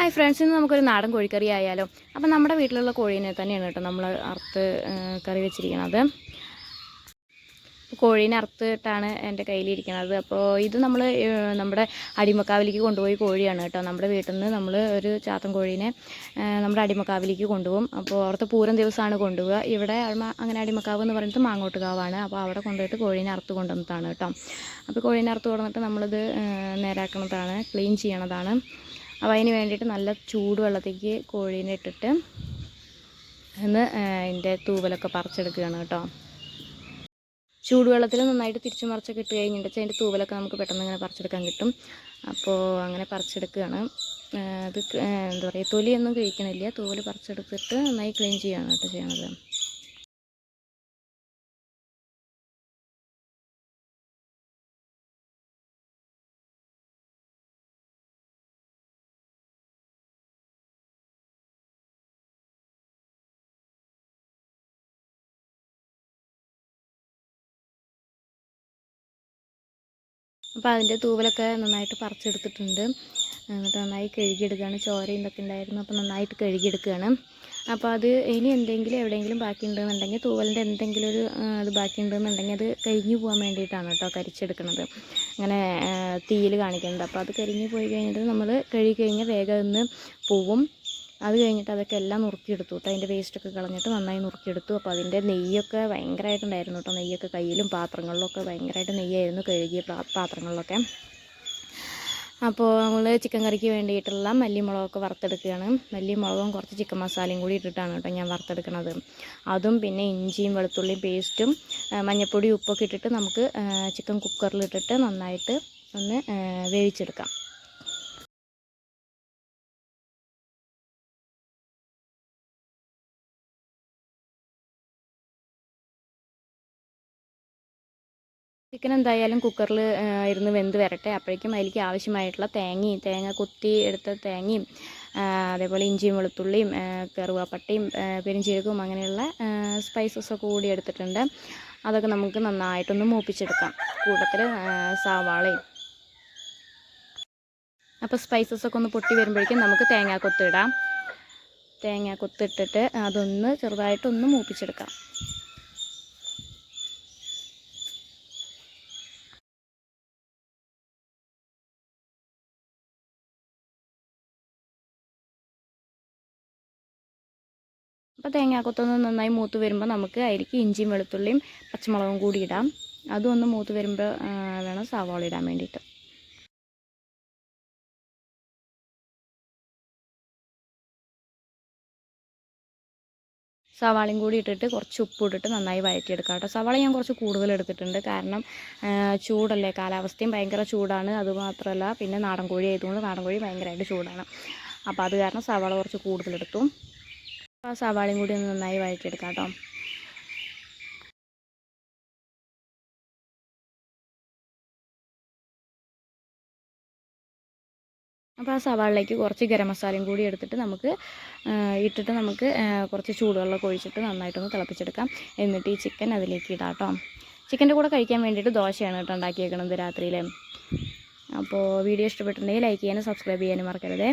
Hi friends ഇന്ന് നമുക്കൊരു നാടൻ കോഴിക്കറി ആയാലോ? അപ്പം നമ്മുടെ വീട്ടിലുള്ള കോഴീനെ തന്നെയാണ് കേട്ടോ നമ്മൾ അറുത്ത് കറി വെച്ചിരിക്കുന്നത് കോഴീനെ അറുത്തിട്ടാണ് എന്റെ കയ്യിലിരിക്കുന്നത് അപ്പോൾ ഇത് നമ്മൾ നമ്മുടെ അടിമക്കാവിലേക്ക് കൊണ്ടുപോയി കോഴിയാണ് കേട്ടോ. നമ്മുടെ വീട്ടിൽ നിന്ന് നമ്മൾ ഒരു ചാത്തൻ കോഴീനെ നമ്മുടെ അടിമക്കാവിലേക്ക് കൊണ്ടുപോകും. അപ്പോൾ അവിടുത്തെ പൂരം ദിവസമാണ് കൊണ്ടുപോകുക ഇവിടെ അങ്ങനെ അടിമക്കാവ് എന്ന് പറയുന്നത് മാങ്ങോട്ടുകാവാണ്. അപ്പോൾ അവിടെ കൊണ്ടുപോയിട്ട് കോഴീനെ അറുത്ത് കൊണ്ടുവന്നതാണ് കേട്ടോ. അപ്പോൾ കോഴീനെ അറുത്ത് കൊണ്ടുവന്നിട്ട് നമ്മളിത് നേരാക്കുന്നതാണ് ക്ലീൻ ചെയ്യണതാണ്. അപ്പോൾ അതിന് വേണ്ടിയിട്ട് നല്ല ചൂടുവെള്ളത്തേക്ക് കോഴീനെ ഇട്ടിട്ട് ഒന്ന് അതിന്റെ തൂവലൊക്കെ പറിച്ചെടുക്കുകയാണ് കേട്ടോ. ചൂടുവെള്ളത്തിൽ നന്നായിട്ട് തിരിച്ചു മറിച്ചൊക്കെ ഇട്ട് കഴിഞ്ഞിട്ട് അതിന്റെ തൂവലൊക്കെ നമുക്ക് പെട്ടെന്ന് ഇങ്ങനെ പറിച്ചെടുക്കാൻ കിട്ടും. അപ്പോൾ അങ്ങനെ പറിച്ചെടുക്കുകയാണ്. അത് എന്താ പറയുക തൊലിയൊന്നും കഴിക്കണില്ല. തൂവൽ പറിച്ചെടുത്തിട്ട് നന്നായി ക്ലീൻ ചെയ്യുകയാണ് കേട്ടോ ചെയ്യണത്. അപ്പോൾ അതിന്റെ തൂവലൊക്കെ നന്നായിട്ട് പറിച്ചെടുത്തിട്ടുണ്ട്. എന്നിട്ട് നന്നായി കഴുകിയെടുക്കുകയാണ്. ചോരയും ഇതൊക്കെ ഉണ്ടായിരുന്നു. അപ്പോൾ നന്നായിട്ട് കഴുകിയെടുക്കുകയാണ്. അപ്പോൾ അത് ഇനി എന്തെങ്കിലും എവിടെയെങ്കിലും ബാക്കി ഉണ്ടെന്നുണ്ടെങ്കിൽ തൂവലിന്റെ എന്തെങ്കിലും ഒരു ഇത് ബാക്കി ഉണ്ടെന്നുണ്ടെങ്കിൽ അത് കരിഞ്ഞു പോകാൻ വേണ്ടിയിട്ടാണ് കേട്ടോ കരിച്ചെടുക്കുന്നത്. അങ്ങനെ തീയിൽ കാണിക്കുന്നത് അപ്പോൾ അത് കരിഞ്ഞു പോയി കഴിഞ്ഞിട്ട് നമ്മൾ കഴുകി കഴിഞ്ഞാൽ വേഗം ഒന്ന് പോവും അത് കഴിഞ്ഞിട്ട് അതൊക്കെ എല്ലാം നുറുക്കിയെടുത്തു കേട്ടോ. അതിന്റെ വേസ്റ്റൊക്കെ കളഞ്ഞിട്ട് നന്നായി നുറുക്കിയെടുത്തു. അപ്പോൾ അതിന്റെ നെയ്യൊക്കെ ഭയങ്കരമായിട്ടുണ്ടായിരുന്നു കേട്ടോ. നെയ്യൊക്കെ കയ്യിലും പാത്രങ്ങളിലൊക്കെ ഭയങ്കരമായിട്ട് നെയ്യായിരുന്നു കഴുകിയ പാത്രങ്ങളിലൊക്കെ. അപ്പോൾ നമ്മൾ ചിക്കൻ കറിക്ക് വേണ്ടിയിട്ടുള്ള മല്ലിമുളകൊക്കെ വറുത്തെടുക്കുകയാണ്. മല്ലിമുളകും കുറച്ച് ചിക്കൻ മസാലയും കൂടി ഇട്ടിട്ടാണ് കേട്ടോ ഞാൻ വറുത്തെടുക്കുന്നത്. അതും പിന്നെ ഇഞ്ചിയും വെളുത്തുള്ളിയും പേസ്റ്റും മഞ്ഞൾപ്പൊടി ഉപ്പൊക്കെ ഇട്ടിട്ട് നമുക്ക് ചിക്കൻ കുക്കറിലിട്ടിട്ട് നന്നായിട്ട് ഒന്ന് വേവിച്ചെടുക്കാം. ചിക്കൻ എന്തായാലും കുക്കറിൽ ഇരുന്ന് വെന്ത് വരട്ടെ. അപ്പോഴേക്കും അതിലേക്ക് ആവശ്യമായിട്ടുള്ള തേങ്ങയും തേങ്ങ കുത്തി എടുത്ത തേങ്ങയും അതേപോലെ ഇഞ്ചിയും വെളുത്തുള്ളിയും കറുവാപ്പട്ടയും പെരിഞ്ചീരകവും അങ്ങനെയുള്ള സ്പൈസസൊക്കെ കൂടി എടുത്തിട്ടുണ്ട്. അതൊക്കെ നമുക്ക് നന്നായിട്ടൊന്ന് മൂപ്പിച്ചെടുക്കാം. കൂട്ടത്തിൽ സവാളയും. അപ്പോൾ സ്പൈസസൊക്കെ ഒന്ന് പൊട്ടി വരുമ്പോഴേക്കും നമുക്ക് തേങ്ങ കൊത്തിടാം. തേങ്ങ കൊത്തിട്ടിട്ട് അതൊന്ന് ചെറുതായിട്ടൊന്ന് മൂപ്പിച്ചെടുക്കാം. അപ്പോൾ തേങ്ങാക്കൊത്തൊന്ന് നന്നായി മൂത്ത് വരുമ്പോൾ നമുക്ക് അതിലേക്ക് ഇഞ്ചിയും വെളുത്തുള്ളിയും പച്ചമുളകും കൂടി ഇടാം. അതും ഒന്ന് മൂത്ത് വരുമ്പോൾ വേണം സവാള ഇടാൻ വേണ്ടിയിട്ട്. സവാളയും കൂടി ഇട്ടിട്ട് കുറച്ച് ഉപ്പ് ഇട്ടിട്ട് നന്നായി വഴറ്റിയെടുക്കാം കേട്ടോ. സവാള ഞാൻ കുറച്ച് കൂടുതൽ എടുത്തിട്ടുണ്ട്. കാരണം ചൂടല്ലേ? കാലാവസ്ഥയും ഭയങ്കര ചൂടാണ്. അതുമാത്രമല്ല പിന്നെ നാടൻ കോഴി ആയതുകൊണ്ട് നാടൻ കോഴി ഭയങ്കരമായിട്ട് ചൂടാണ്. അപ്പോൾ അത് കാരണം സവാള കുറച്ച് കൂടുതലെടുത്തു ആ സവാളയും കൂടി ഒന്ന് നന്നായി വഴറ്റിയെടുക്കാം കേട്ടോ അപ്പോൾ ആ സവാളിലേക്ക് കുറച്ച് ഗരം മസാലയും കൂടി എടുത്തിട്ട് നമുക്ക് ഇട്ടിട്ട് നമുക്ക് കുറച്ച് ചൂടുവെള്ളമൊക്കെ ഒഴിച്ചിട്ട് നന്നായിട്ടൊന്ന് തിളപ്പിച്ചെടുക്കാം. എന്നിട്ട് ഈ ചിക്കൻ അതിലേക്ക് ഇടാം കേട്ടോ ചിക്കന്റെ കൂടെ കഴിക്കാൻ വേണ്ടിയിട്ട് ദോശയാണ് കേട്ടോ ഉണ്ടാക്കിയേക്കണത് രാത്രിയിൽ അപ്പോൾ വീഡിയോ ഇഷ്ടപ്പെട്ടിട്ടുണ്ടെങ്കിൽ ലൈക്ക് ചെയ്യാനും സബ്സ്ക്രൈബ് ചെയ്യാനും മറക്കരുതേ.